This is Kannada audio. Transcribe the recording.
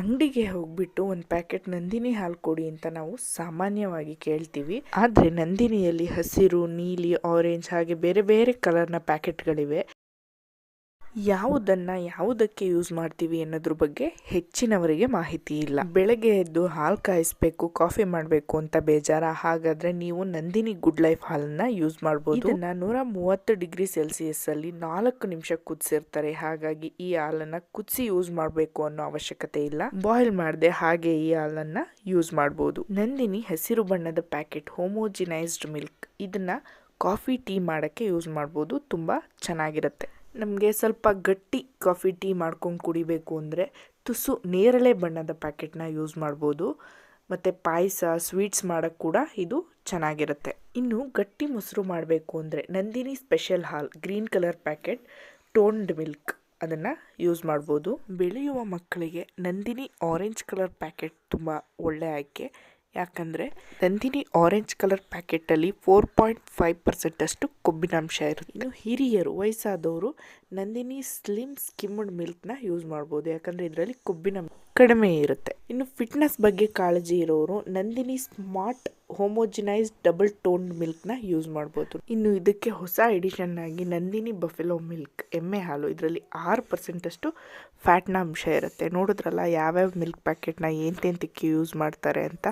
ಅಂಗಡಿಗೆ ಹೋಗ್ಬಿಟ್ಟು ಒಂದು ಪ್ಯಾಕೆಟ್ ನಂದಿನಿ ಹಾಲು ಕೊಡಿ ಅಂತ ನಾವು ಸಾಮಾನ್ಯವಾಗಿ ಕೇಳ್ತೀವಿ. ಆದರೆ ನಂದಿನಿಯಲ್ಲಿ ಹಸಿರು, ನೀಲಿ ಆರೆಂಜ್ ಹಾಗೆ ಬೇರೆ ಬೇರೆ ಕಲರ್ನ ಪ್ಯಾಕೆಟ್ಗಳಿವೆ. ಯಾವುದನ್ನ ಯಾವುದಕ್ಕೆ ಯೂಸ್ ಮಾಡ್ತೀವಿ ಅನ್ನೋದ್ರ ಬಗ್ಗೆ ಹೆಚ್ಚಿನವರಿಗೆ ಮಾಹಿತಿ ಇಲ್ಲ. ಬೆಳಗ್ಗೆ ಎದ್ದು ಹಾಲು ಕಾಯಿಸ್ಬೇಕು ಕಾಫಿ ಮಾಡಬೇಕು ಅಂತ ಬೇಜಾರ. ಹಾಗಾದ್ರೆ ನೀವು ನಂದಿನಿ ಗುಡ್ ಲೈಫ್ ಹಾಲನ್ನು ಯೂಸ್ ಮಾಡಬಹುದು ಇದನ್ನ ನೂರ ಮೂವತ್ತು ಡಿಗ್ರಿ ಸೆಲ್ಸಿಯಸ್ ಅಲ್ಲಿ ನಾಲ್ಕು ನಿಮಿಷ ಕುದಿಸಿರ್ತಾರೆ. ಹಾಗಾಗಿ ಈ ಹಾಲನ್ನು ಕುದಿಸಿ ಯೂಸ್ ಮಾಡಬೇಕು ಅನ್ನೋ ಅವಶ್ಯಕತೆ ಇಲ್ಲ. ಬಾಯ್ಲ್ ಮಾಡದೆ ಹಾಗೆ ಈ ಹಾಲನ್ನು ಯೂಸ್ ಮಾಡಬಹುದು ನಂದಿನಿ ಹಸಿರು ಬಣ್ಣದ ಪ್ಯಾಕೆಟ್ ಹೋಮೋಜಿನೈಸ್ಡ್ ಮಿಲ್ಕ್ ಇದನ್ನ ಕಾಫಿ ಟೀ ಮಾಡೋಕ್ಕೆ ಯೂಸ್ ಮಾಡ್ಬೋದು. ತುಂಬ ಚೆನ್ನಾಗಿರುತ್ತೆ. ನಮಗೆ ಸ್ವಲ್ಪ ಗಟ್ಟಿ ಕಾಫಿ ಟೀ ಮಾಡ್ಕೊಂಡು ಕುಡಿಬೇಕು ಅಂದರೆ ತುಸು ನೇರಳೆ ಬಣ್ಣದ ಪ್ಯಾಕೆಟ್ನ ಯೂಸ್ ಮಾಡ್ಬೋದು. ಮತ್ತು ಪಾಯಸ, ಸ್ವೀಟ್ಸ್ ಮಾಡೋಕ್ಕೆ ಕೂಡ ಇದು ಚೆನ್ನಾಗಿರುತ್ತೆ. ಇನ್ನು ಗಟ್ಟಿ ಮೊಸರು ಮಾಡಬೇಕು ಅಂದರೆ ನಂದಿನಿ ಸ್ಪೆಷಲ್ ಹಾಲ್ green colour packet toned milk ಅದನ್ನು ಯೂಸ್ ಮಾಡ್ಬೋದು. ಬೆಳೆಯುವ ಮಕ್ಕಳಿಗೆ ನಂದಿನಿ ಆರೆಂಜ್ ಕಲರ್ ಪ್ಯಾಕೆಟ್ ತುಂಬ ಒಳ್ಳೆ ಆಯ್ಕೆ. ಯಾಕಂದರೆ ನಂದಿನಿ ಆರೆಂಜ್ ಕಲರ್ ಪ್ಯಾಕೆಟಲ್ಲಿ ಫೋರ್ ಪಾಯಿಂಟ್ ಫೈವ್ ಪರ್ಸೆಂಟಷ್ಟು ಕೊಬ್ಬಿನಾಂಶ ಇರುತ್ತೆ. ಇನ್ನು ಹಿರಿಯರು, ವಯಸ್ಸಾದವರು ನಂದಿನಿ ಸ್ಲಿಮ್ ಸ್ಕಿಮ್ಡ್ ಮಿಲ್ಕ್ನ ಯೂಸ್ ಮಾಡ್ಬೋದು. ಯಾಕಂದರೆ ಇದರಲ್ಲಿ ಕೊಬ್ಬಿನ ಕಡಿಮೆ ಇರುತ್ತೆ. ಇನ್ನು ಫಿಟ್ನೆಸ್ ಬಗ್ಗೆ ಕಾಳಜಿ ಇರೋರು Nandini smart homogenise double toned ಮಿಲ್ಕ್ನ use ಮಾಡ್ಬೋದು. ಇನ್ನು ಇದಕ್ಕೆ ಹೊಸ ಎಡಿಷನ್ ಆಗಿ ನಂದಿನಿ ಬಫೆಲೋ ಮಿಲ್ಕ್ ಎಮ್ಮೆ ಹಾಲು, ಇದರಲ್ಲಿ ಆರು ಪರ್ಸೆಂಟಷ್ಟು ಫ್ಯಾಟ್ನ ಅಂಶ ಇರುತ್ತೆ. ನೋಡಿದ್ರಲ್ಲ ಯಾವ್ಯಾವ ಮಿಲ್ಕ್ ಪ್ಯಾಕೆಟ್ನ ಎಂತೆಂತಕ್ಕೆ ಯೂಸ್ ಮಾಡ್ತಾರೆ ಅಂತ?